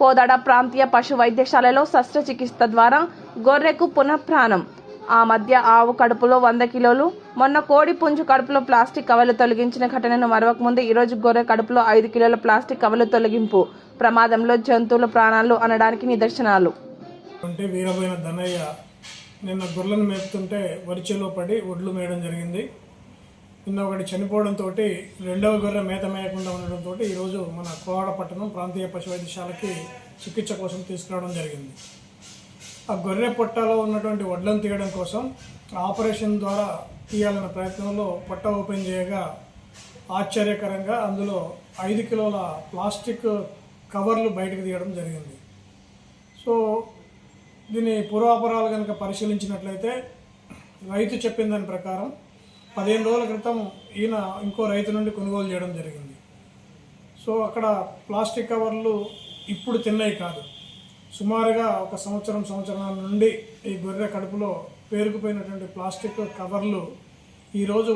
కోదాడ ప్రాంతీయ పశు వైద్యశాలలో శస్త్రచికిత్స ద్వారా గొర్రెకు పునఃప్రాణం. ఆ మధ్య ఆవు కడుపులో వంద కిలోలు మొన్న కోడి పుంజు కడుపులో ప్లాస్టిక్ కవర్లు తొలగించిన ఘటనను మరవకముందు ఈరోజు గొర్రె కడుపులో ఐదు కిలోల ప్లాస్టిక్ కవర్లు తొలగింపు. ప్రమాదంలో జంతువుల ప్రాణాలు అనడానికి నిదర్శనాలు. అంటే ధనయ్య నిన్న గొర్రెలను మేపుతుంటే వరిచేలో పడి ఒడ్లు మేయడం జరిగింది. ఒకటి చనిపోవడంతో రెండవ గొర్రె మేత మేయకుండా ఉండడంతో ఈరోజు మన కోవాడ పట్టణం ప్రాంతీయ పశు వైద్యశాలకి చికిత్స కోసం తీసుకురావడం జరిగింది. ఆ గొర్రె పొట్టలో ఉన్నటువంటి వడ్లను తీయడం కోసం ఆపరేషన్ ద్వారా తీయాలన్న ప్రయత్నంలో పొట్ట ఓపెన్ చేయగా ఆశ్చర్యకరంగా అందులో ఐదు కిలోల ప్లాస్టిక్ కవర్లు బయటకు తీయడం జరిగింది. సో దీని పూర్వాపరాలు కనుక పరిశీలించినట్లయితే రైతు చెప్పిన దాని ప్రకారం పదిహేను రోజుల క్రితం ఈయన ఇంకో రైతు నుండి కొనుగోలు చేయడం జరిగింది. సో అక్కడ ప్లాస్టిక్ కవర్లు ఇప్పుడు తిన్నవి కాదు. సుమారుగా ఒక సంవత్సరం సంవత్సరాల నుండి ఈ గొర్రె కడుపులో పేరుకుపోయినటువంటి ప్లాస్టిక్ కవర్లు ఈరోజు